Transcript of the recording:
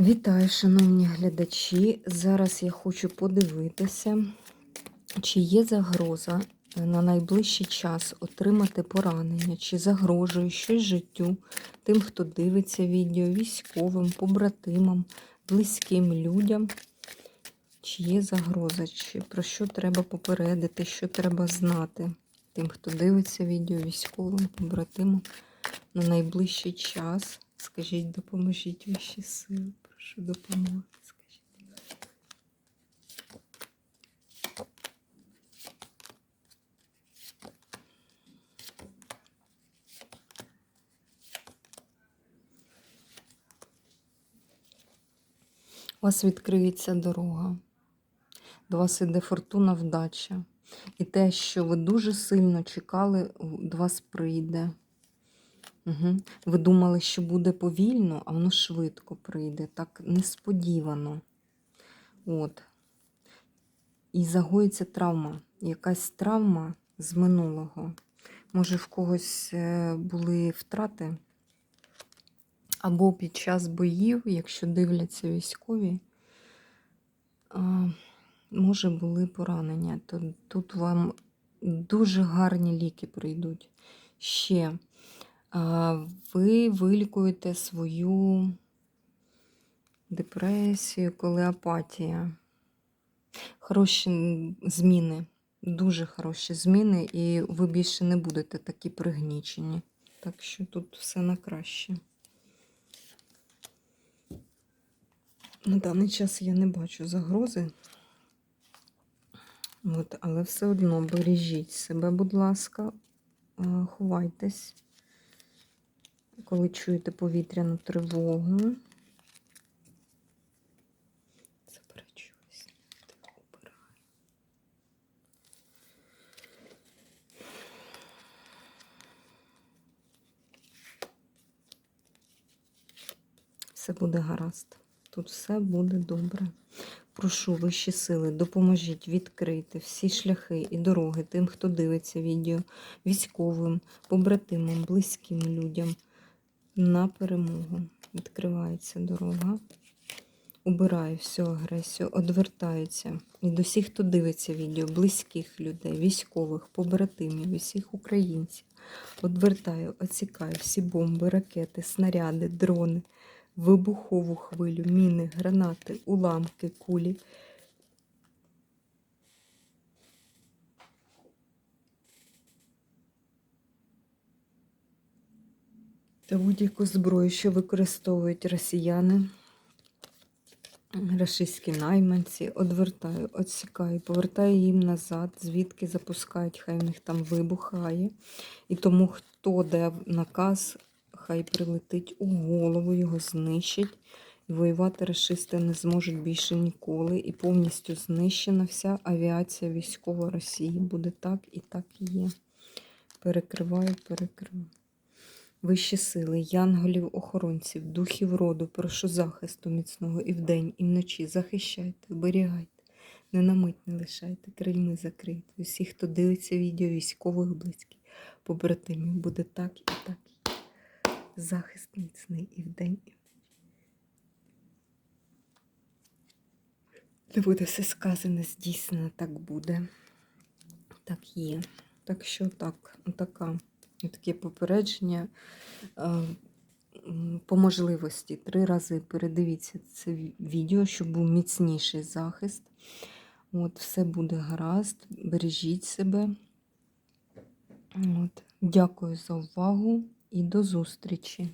Вітаю, шановні глядачі. Зараз я хочу подивитися, чи є загроза на найближчий час отримати поранення, чи загрожує щось життю тим, хто дивиться відео, військовим, побратимам, близьким людям. Чи є загроза, чи про що треба попередити, що треба знати тим, хто дивиться відео, військовим, побратимам на найближчий час. Скажіть, допоможіть вищі сили. Прошу допомоги. Скажіть. У вас відкриється дорога. До вас іде фортуна вдача. І те, що ви дуже сильно чекали, до вас прийде. Угу. Ви думали, що буде повільно, а воно швидко прийде, так несподівано. От. І загоїться травма. Якась травма з минулого. Може, в когось е, були втрати, або під час боїв, якщо дивляться військові, може були поранення. Тут вам дуже гарні ліки прийдуть. Ще ви вилікуєте свою депресію, коли апатія. Хороші зміни, дуже хороші зміни, і ви більше не будете такі пригнічені. Так що тут все на краще. На даний час я не бачу загрози. От, але все одно бережіть себе, будь ласка, ховайтесь коли чуєте повітряну тривогу. Заперечуюсь, обираю. Все буде гаразд. Тут все буде добре. Прошу вищі сили, допоможіть відкрити всі шляхи і дороги тим, хто дивиться відео, військовим, побратимам, близьким людям на перемогу. Відкривається дорога. Убираю всю агресію, одвертаються. І до всіх, хто дивиться відео, близьких людей, військових, побратимів, усіх українців. Одвертаю, оцікаю всі бомби, ракети, снаряди, дрони, вибухову хвилю, міни, гранати, уламки, кулі. Та будь-яку зброю, що використовують росіяни, рашистські найманці, одвертаю, відсікаю, повертаю їм назад, звідки запускають, хай в них там вибухає. І тому, хто дав наказ, хай прилетить у голову, його знищить. І воювати расисти не зможуть більше ніколи. І повністю знищена вся авіація військова Росії. Буде так і так і є. Перекриваю, перекриваю. Вищі сили, янголів, охоронців, духів роду, прошу захисту міцного і вдень, і вночі. Захищайте, оберігайте, не на не лишайте, крильми закрийте. Усі, хто дивиться відео військових близьких, побратимів, буде так і так. Захист міцний і вдень, і вночі. Не буде все сказане, здійснено, так буде. Так є. Так що так, така. Таке попередження по можливості три рази передивіться це відео, щоб був міцніший захист. От, Все буде гаразд, бережіть себе. От, Дякую за увагу і до зустрічі!